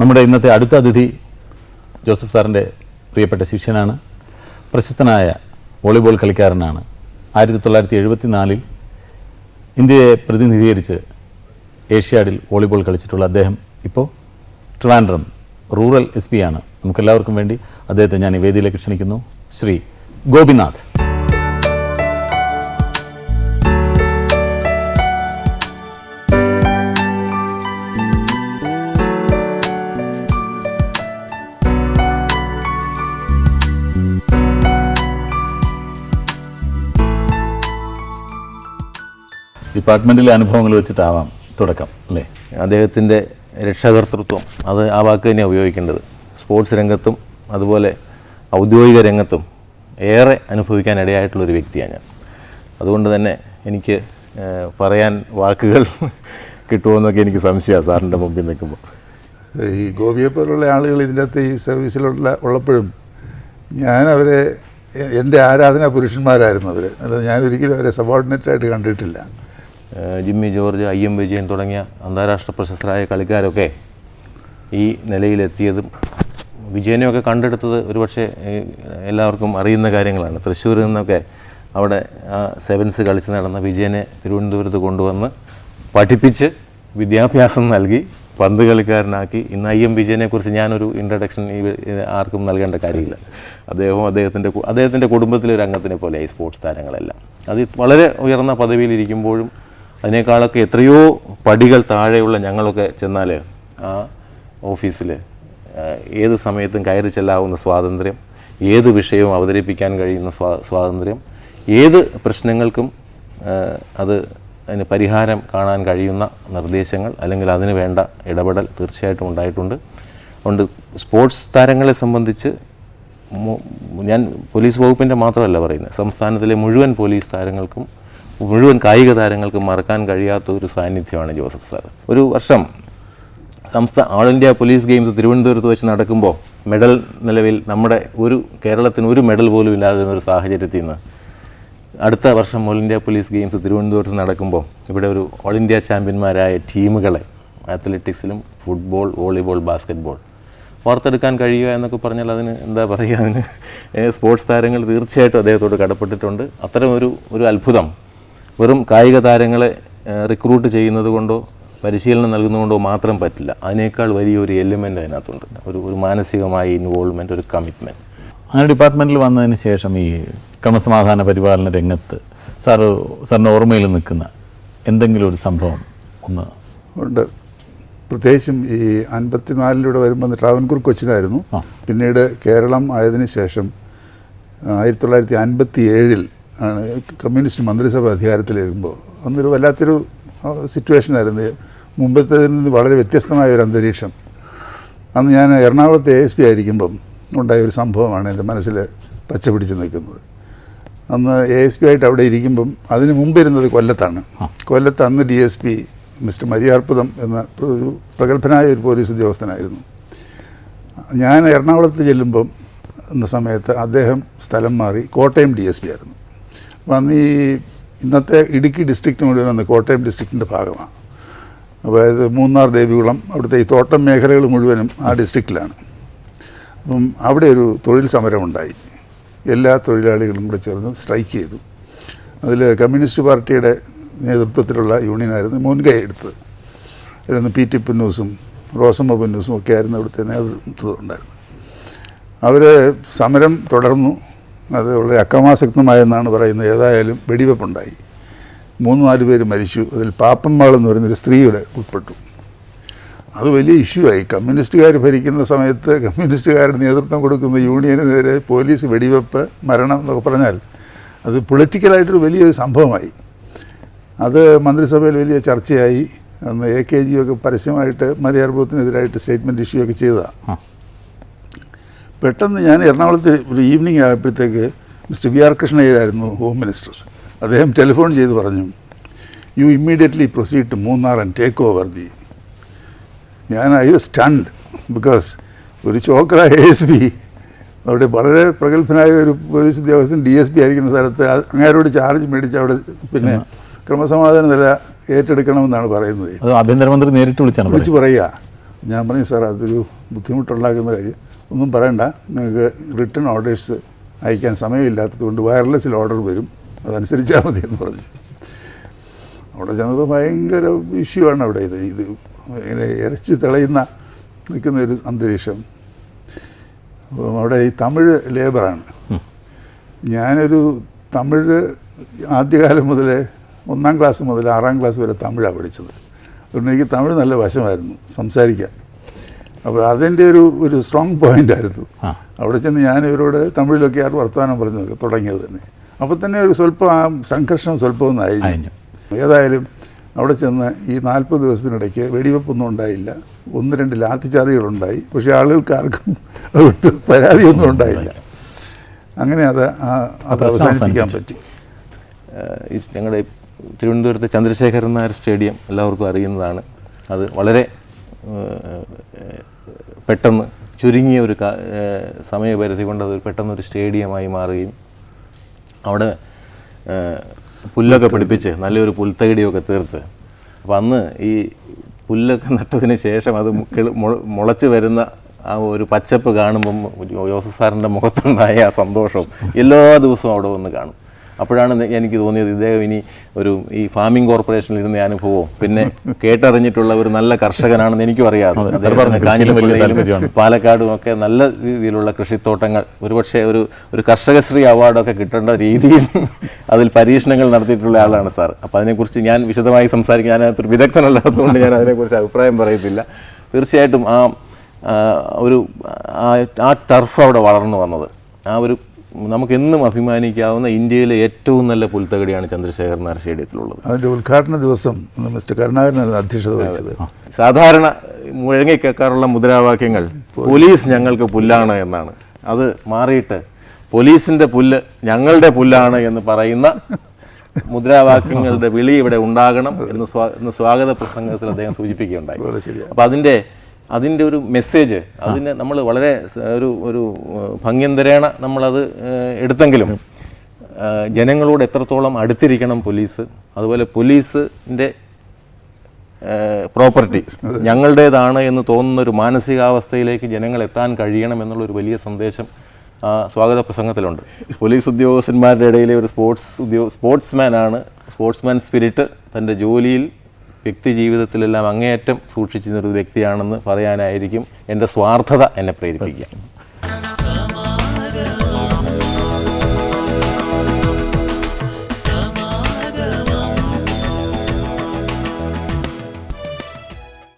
നമ്മുടെ ഇന്നത്തെ അടുത്ത അതിഥി ജോസഫ് സാറിന്റെ പ്രിയപ്പെട്ട ശിഷ്യനാണ്. പ്രശസ്തനായ വോളിബോൾ കളിക്കാരനാണ്. ആയിരത്തി തൊള്ളായിരത്തി എഴുപത്തി നാലിൽ ഇന്ത്യയെ പ്രതിനിധീകരിച്ച് ഏഷ്യാഡിൽ വോളിബോൾ കളിച്ചിട്ടുള്ള അദ്ദേഹം ഇപ്പോൾ ട്രിവാൻഡ്രം റൂറൽ എസ് പി ആണ്. നമുക്കെല്ലാവർക്കും വേണ്ടി അദ്ദേഹത്തെ ഞാൻ ഈ വേദിയിലേക്ക് ക്ഷണിക്കുന്നു. ശ്രീ ഗോപിനാഥ്. ഡിപ്പാർട്ട്മെന്റിലെ അനുഭവങ്ങൾ വെച്ചിട്ടാവാം തുടക്കം അല്ലേ? അദ്ദേഹത്തിന്റെ രക്ഷാകർത്തൃത്വം അത് ആ വാക്ക് തന്നെയാണ് ഉപയോഗിക്കേണ്ടത്. സ്പോർട്സ് രംഗത്തും അതുപോലെ ഔദ്യോഗിക രംഗത്തും ഏറെ അനുഭവിക്കാനിടയായിട്ടുള്ളൊരു വ്യക്തിയാണ് ഞാൻ. അതുകൊണ്ട് തന്നെ എനിക്ക് പറയാൻ വാക്കുകൾ കിട്ടുമെന്നൊക്കെ എനിക്ക് സംശയമാണ് സാറിന്റെ മുമ്പിൽ നിൽക്കുമ്പോൾ. ഈ ഗോപിയെ പോലുള്ള ആളുകൾ ഇതിന്റെ അകത്ത് ഈ സർവീസിലുള്ള ഉള്ളപ്പോഴും ഞാൻ അവരെ എന്റെ ആരാധനാ പുരുഷന്മാരായിരുന്നു അവർ അല്ലാതെ ഞാൻ ഒരിക്കലും അവരെ സബോർഡിനേറ്റ് ആയിട്ട് കണ്ടിട്ടില്ല. ജിമ്മി ജോർജ് ഐ എം വിജയൻ തുടങ്ങിയ അന്താരാഷ്ട്ര പ്രശസ്തരായ കളിക്കാരൊക്കെ ഈ നിലയിലെത്തിയതും വിജയനെയൊക്കെ കണ്ടെടുത്തത് ഒരുപക്ഷെ എല്ലാവർക്കും അറിയുന്ന കാര്യങ്ങളാണ്. തൃശ്ശൂരിൽ നിന്നൊക്കെ അവിടെ സെവൻസ് കളിച്ച് നടന്ന വിജയനെ തിരുവനന്തപുരത്ത് കൊണ്ടുവന്ന് പഠിപ്പിച്ച് വിദ്യാഭ്യാസം നൽകി പന്ത് കളിക്കാരനാക്കി. ഇന്ന് ഐ എം വിജയനെക്കുറിച്ച് ഞാനൊരു ഇൻട്രഡക്ഷൻ ഈ ആർക്കും നൽകേണ്ട കാര്യമില്ല. അദ്ദേഹവും അദ്ദേഹത്തിന്റെ അദ്ദേഹത്തിന്റെ കുടുംബത്തിലെ ഒരു അംഗത്തിനെ ഈ സ്പോർട്സ് താരങ്ങളെല്ലാം. അത് വളരെ ഉയർന്ന പദവിയിലിരിക്കുമ്പോഴും അതിനേക്കാളൊക്കെ എത്രയോ പടികൾ താഴെയുള്ള ഞങ്ങളൊക്കെ ചെന്നാൽ ആ ഓഫീസിൽ ഏത് സമയത്തും കയറി ചെല്ലാവുന്ന സ്വാതന്ത്ര്യം ഏത് വിഷയവും അവതരിപ്പിക്കാൻ കഴിയുന്ന സ്വാ സ്വാതന്ത്ര്യം ഏത് പ്രശ്നങ്ങൾക്കും അത് അതിന് പരിഹാരം കാണാൻ കഴിയുന്ന നിർദ്ദേശങ്ങൾ അല്ലെങ്കിൽ അതിന് വേണ്ട ഇടപെടൽ തീർച്ചയായിട്ടും ഉണ്ടായിട്ടുണ്ട്. അതുകൊണ്ട് സ്പോർട്സ് താരങ്ങളെ സംബന്ധിച്ച് ഞാൻ പോലീസ് വകുപ്പിന്റെ മാത്രമല്ല പറയുന്നത്. സംസ്ഥാനത്തിലെ മുഴുവൻ പോലീസ് താരങ്ങൾക്കും മുഴുവൻ കായിക താരങ്ങൾക്ക് മറക്കാൻ കഴിയാത്ത ഒരു സാന്നിധ്യമാണ് ജോസഫ് സാർ. ഒരു വർഷം സംസ്ഥാന ഓൾ ഇന്ത്യ പോലീസ് ഗെയിംസ് തിരുവനന്തപുരത്ത് വെച്ച് നടക്കുമ്പോൾ മെഡൽ നിലവിൽ നമ്മുടെ ഒരു കേരളത്തിന് ഒരു മെഡൽ പോലും ഇല്ലാതെ ഒരു സാഹചര്യത്തിൽ നിന്ന് അടുത്ത വർഷം ഓൾ ഇന്ത്യ പോലീസ് ഗെയിംസ് തിരുവനന്തപുരത്ത് നടക്കുമ്പോൾ ഇവിടെ ഒരു ഓൾ ഇന്ത്യ ചാമ്പ്യന്മാരായ ടീമുകളെ അത്ലറ്റിക്സിലും ഫുട്ബോൾ വോളിബോൾ ബാസ്ക്കറ്റ്ബോൾ വാർത്തെടുക്കാൻ കഴിയുക എന്നൊക്കെ പറഞ്ഞാൽ അതിന് എന്താ പറയുക അതിന് സ്പോർട്സ് താരങ്ങൾ തീർച്ചയായിട്ടും അദ്ദേഹത്തോട് കടപ്പെട്ടിട്ടുണ്ട്. അത്തരം ഒരു ഒരു അത്ഭുതം വെറും കായിക താരങ്ങളെ റിക്രൂട്ട് ചെയ്യുന്നത് കൊണ്ടോ പരിശീലനം നൽകുന്നതുകൊണ്ടോ മാത്രം പറ്റില്ല. അതിനേക്കാൾ വലിയൊരു എലിമെന്റ് അതിനകത്തുണ്ട്. ഒരു ഒരു മാനസികമായ ഇൻവോൾവ്മെന്റ് ഒരു കമ്മിറ്റ്മെന്റ് അങ്ങനെ ഡിപ്പാർട്ട്മെന്റിൽ വന്നതിന് ശേഷം ഈ ക്രമസമാധാന പരിപാലന രംഗത്ത് സാറ് സാറിന്റെ ഓർമ്മയിൽ നിൽക്കുന്ന എന്തെങ്കിലും ഒരു സംഭവം ഒന്ന്? ഉണ്ട്. പ്രത്യേകിച്ചും ഈ അൻപത്തിനാലിലൂടെ വരുമ്പോൾ ട്രാവൻകൂർ കൊച്ചിനായിരുന്നു. പിന്നീട് കേരളം ആയതിനു ശേഷം ആയിരത്തി തൊള്ളായിരത്തി അൻപത്തി ഏഴിൽ ആണ്. കമ്മ്യൂണിസ്റ്റ് മന്ത്രിസഭ അധികാരത്തിൽ വരുമ്പോൾ അന്നൊരു വല്ലാത്തൊരു സിറ്റുവേഷനായിരുന്നു. മുമ്പത്തേതിൽ നിന്ന് വളരെ വ്യത്യസ്തമായ ഒരു അന്തരീക്ഷം. അന്ന് ഞാൻ എറണാകുളത്തെ എ എസ് പി ആയിരിക്കുമ്പം ഉണ്ടായ ഒരു സംഭവമാണ് എന്റെ മനസ്സിൽ പച്ച പിടിച്ച് നിൽക്കുന്നത്. അന്ന് എ എസ് പി ആയിട്ട് അവിടെ ഇരിക്കുമ്പം അതിന് മുമ്പ് ഇരുന്നത് കൊല്ലത്താണ് കൊല്ലത്ത് അന്ന് D S P mister Mariyarputham എന്ന ഒരു പ്രഗത്ഭനായ ഒരു പോലീസ് ഉദ്യോഗസ്ഥനായിരുന്നു. ഞാൻ എറണാകുളത്ത് ചെല്ലുമ്പം എന്ന സമയത്ത് അദ്ദേഹം സ്ഥലം മാറി കോട്ടയം ഡി എസ് പി ആയിരുന്നു. അന്ന് ഈ ഇന്നത്തെ ഇടുക്കി ഡിസ്ട്രിക്റ്റ് മുഴുവൻ വന്ന് കോട്ടയം ഡിസ്ട്രിക്റ്റിന്റെ ഭാഗമാണ്. അതായത് മൂന്നാർ ദേവികുളം അവിടുത്തെ ഈ തോട്ടം മേഖലകൾ മുഴുവനും ആ ഡിസ്ട്രിക്റ്റിലാണ് അപ്പം അവിടെ ഒരു തൊഴിൽ സമരമുണ്ടായി. എല്ലാ തൊഴിലാളികളും കൂടെ ചേർന്ന് സ്ട്രൈക്ക് ചെയ്തു. അതിൽ കമ്മ്യൂണിസ്റ്റ് പാർട്ടിയുടെ നേതൃത്വത്തിലുള്ള യൂണിയനായിരുന്നു മുൻകൈ എടുത്തത്. അതിലൊന്ന് പി ടി പുന്നൂസും റോസമ്മ പുന്നൂസും ഒക്കെ ആയിരുന്നു അവിടുത്തെ നേതൃത്വം ഉണ്ടായിരുന്നത്. അവർ സമരം തുടർന്നു. അത് വളരെ അക്രമാസക്തമായെന്നാണ് പറയുന്നത്. ഏതായാലും വെടിവെപ്പുണ്ടായി. മൂന്ന് നാല് പേര് മരിച്ചു. അതിൽ പാപ്പമ്മാൾ എന്ന് പറയുന്നൊരു സ്ത്രീയുടെ ഉൾപ്പെട്ടു. അത് വലിയ ഇഷ്യൂ ആയി. കമ്മ്യൂണിസ്റ്റുകാർ ഭരിക്കുന്ന സമയത്ത് കമ്മ്യൂണിസ്റ്റുകാരുടെ നേതൃത്വം കൊടുക്കുന്ന യൂണിയന് നേരെ പോലീസ് വെടിവെപ്പ് മരണം എന്നൊക്കെ പറഞ്ഞാൽ അത് പൊളിറ്റിക്കലായിട്ടൊരു വലിയൊരു സംഭവമായി. അത് മന്ത്രിസഭയിൽ വലിയ ചർച്ചയായി. അന്ന് എ കെ ജി ഒക്കെ പരസ്യമായിട്ട് മലയാർബോധത്തിനെതിരായിട്ട് സ്റ്റേറ്റ്മെന്റ് ഇഷ്യൂ ഒക്കെ ചെയ്തതാണ് പെട്ടെന്ന് ഞാൻ എറണാകുളത്ത് ഒരു ഈവനിങ് ആയപ്പോഴത്തേക്ക് മിസ്റ്റർ വി ആർ കൃഷ്ണയ്യരായിരുന്നു ഹോം മിനിസ്റ്റർ അദ്ദേഹം ടെലിഫോൺ ചെയ്ത് പറഞ്ഞു you immediately proceed to Munnar and take over the ഞാൻ ഐ വാസ് സ്റ്റണ്ട് ബിക്കോസ് ഒരു ചോക്ര എ എസ് പി അവിടെ വളരെ പ്രഗത്ഭനായ ഒരു പോലീസ് ഉദ്യോഗസ്ഥൻ ഡി എസ് പി ആയിരിക്കുന്ന സ്ഥലത്ത് അങ്ങേരോട് ചാർജ് മേടിച്ച് അവിടെ പിന്നെ ക്രമസമാധാന നില ഏറ്റെടുക്കണമെന്നാണ് പറയുന്നത്. ആഭ്യന്തരമന്ത്രി നേരിട്ട് വിളിച്ചാണ് വിളിച്ച് പറയുക. ഞാൻ പറഞ്ഞു സാർ അതൊരു ബുദ്ധിമുട്ടുണ്ടാക്കുന്ന കാര്യം. ഒന്നും പറയണ്ട. നിങ്ങൾക്ക് റിട്ടേൺ ഓർഡേഴ്സ് അയക്കാൻ സമയമില്ലാത്തത് കൊണ്ട് വയർലെസ്സിൽ ഓർഡർ വരും. അതനുസരിച്ചാൽ മതി എന്ന് പറഞ്ഞു. അവിടെ ചെന്നപ്പോൾ ഭയങ്കര ഇഷ്യൂ ആണ് അവിടെ ഇത്. ഇത് ഇങ്ങനെ ഇറച്ചി തിളയുന്ന നിൽക്കുന്ന ഒരു അന്തരീക്ഷം. അപ്പം അവിടെ ഈ തമിഴ് ലേബറാണ് ഞാനൊരു തമിഴ് ആദ്യകാലം മുതലേ ഒന്നാം ക്ലാസ് മുതൽ ആറാം ക്ലാസ് വരെ തമിഴാണ് പഠിച്ചത്. അതുകൊണ്ട് എനിക്ക് തമിഴ് നല്ല വശമായിരുന്നു സംസാരിക്കാൻ. അപ്പോൾ അതിന്റെ ഒരു ഒരു സ്ട്രോങ് പോയിന്റ് ആയിരുന്നു. അവിടെ ചെന്ന് ഞാൻ ഇവരോട് തമിഴിലൊക്കെ ആർ വർത്തമാനം പറഞ്ഞു തുടങ്ങിയത് തന്നെ. അപ്പോൾ തന്നെ ഒരു സ്വല്പം ആ സംഘർഷം സ്വല്പം ഒന്ന് അയഞ്ഞു. ഏതായാലും അവിടെ ചെന്ന് ഈ നാൽപ്പത് ദിവസത്തിനിടയ്ക്ക് വെടിവെപ്പൊന്നും ഉണ്ടായില്ല. ഒന്ന് രണ്ട് ലാത്തിച്ചാതികളുണ്ടായി. പക്ഷേ ആളുകൾക്ക് ആർക്കും അതുകൊണ്ട് പരാതിയൊന്നും ഉണ്ടായില്ല. അങ്ങനെ അത് ആ- അത് അവസാനിപ്പിക്കാൻ പറ്റി. ഞങ്ങളുടെ തിരുവനന്തപുരത്തെ ചന്ദ്രശേഖരൻ നായർ സ്റ്റേഡിയം എല്ലാവർക്കും അറിയുന്നതാണ്. അത് വളരെ പെട്ടെന്ന് ചുരുങ്ങിയ ഒരു സമയപരിധി കൊണ്ട് അത് പെട്ടെന്നൊരു സ്റ്റേഡിയമായി മാറുകയും അവിടെ പുല്ലൊക്കെ പിടിപ്പിച്ച് നല്ലൊരു പുൽത്തകിടിയൊക്കെ തീർത്ത്. അപ്പം അന്ന് ഈ പുല്ലൊക്കെ നട്ടതിന് ശേഷം അത് മുളച്ച് വരുന്ന ആ ഒരു പച്ചപ്പ് കാണുമ്പം ജോസഫ് സാറിന്റെ മുഖത്തുണ്ടായ ആ സന്തോഷവും എല്ലാ ദിവസവും അവിടെ വന്ന് കാണും. അപ്പോഴാണ് എനിക്ക് തോന്നിയത് ഇദ്ദേഹം ഇനി ഒരു ഈ ഫാമിംഗ് കോർപ്പറേഷനിൽ ഇരുന്ന അനുഭവവും പിന്നെ കേട്ടറിഞ്ഞിട്ടുള്ള ഒരു നല്ല കർഷകനാണെന്ന് എനിക്കും അറിയാം. കാഞ്ഞിരപ്പള്ളിയിലും പാലക്കാടും ഒക്കെ നല്ല രീതിയിലുള്ള കൃഷിത്തോട്ടങ്ങൾ. ഒരുപക്ഷെ ഒരു ഒരു കർഷകശ്രീ അവാർഡൊക്കെ കിട്ടേണ്ട രീതിയിൽ അതിൽ പരീക്ഷണങ്ങൾ നടത്തിയിട്ടുള്ള ആളാണ് സാർ. അപ്പോൾ അതിനെക്കുറിച്ച് ഞാൻ വിശദമായി സംസാരിക്കാൻ ഞാൻ അതിനകത്തൊരു വിദഗ്ധനല്ലാത്തതുകൊണ്ട് ഞാൻ അതിനെക്കുറിച്ച് അഭിപ്രായം പറയത്തില്ല. തീർച്ചയായിട്ടും ആ ഒരു ആ ടർഫ് അവിടെ വളർന്നു വന്നത്. ആ ഒരു നമുക്കെന്നും അഭിമാനിക്കാവുന്ന ഇന്ത്യയിലെ ഏറ്റവും നല്ല പുൽത്തകടിയാണ് ചന്ദ്രശേഖർ നായർ സ്റ്റേഡിയത്തിലുള്ളത്. അതിന്റെ ഉദ്ഘാടന ദിവസം മിസ്റ്റർ കരുണാകരനാണ് അധ്യക്ഷത വഹിച്ചത്. സാധാരണ മുഴങ്ങിക്കേക്കാറുള്ള മുദ്രാവാക്യങ്ങൾ പോലീസ്. ഞങ്ങൾക്ക് പുല്ലാണ് എന്നാണ്. അത് മാറിയിട്ട് പോലീസിന്റെ പുല്ല് ഞങ്ങളുടെ പുല്ലാണ് എന്ന് പറയുന്ന മുദ്രാവാക്യങ്ങളുടെ വിളി ഇവിടെ ഉണ്ടാകണം എന്ന് സ്വാ- സ്വാഗത പ്രസംഗത്തിൽ അദ്ദേഹം സൂചിപ്പിക്കുകയുണ്ടായി. അപ്പം അപ്പോൾ അതിന്റെ അതിന്റെ ഒരു മെസ്സേജ് അതിന് നമ്മൾ വളരെ ഒരു ഒരു ഭംഗ്യന്തരേണ നമ്മളത് എടുത്തെങ്കിലും ജനങ്ങളോട് എത്രത്തോളം അടുത്തിരിക്കണം പോലീസ് അതുപോലെ പോലീസിന്റെ പ്രോപ്പർട്ടി ഞങ്ങളുടേതാണ് എന്ന് തോന്നുന്ന ഒരു മാനസികാവസ്ഥയിലേക്ക് ജനങ്ങൾ എത്താൻ കഴിയണം എന്നുള്ള ഒരു വലിയ സന്ദേശം സ്വാഗത പ്രസംഗത്തിലുണ്ട്. പോലീസ് ഉദ്യോഗസ്ഥന്മാരുടെ ഇടയിലെ ഒരു സ്പോർട്സ് ഉദ്യോഗ സ്പോർട്സ്മാനാണ് സ്പോർട്സ്മാൻ സ്പിരിറ്റ് തന്റെ ജോലിയിൽ വ്യക്തി ജീവിതത്തിലെല്ലാം അങ്ങേയറ്റം സൂക്ഷിച്ചിരുന്ന ഒരു വ്യക്തിയാണെന്ന് പറയാനായിരിക്കും എന്റെ സ്വാർത്ഥത എന്നെ പ്രേരിപ്പിക്കുക.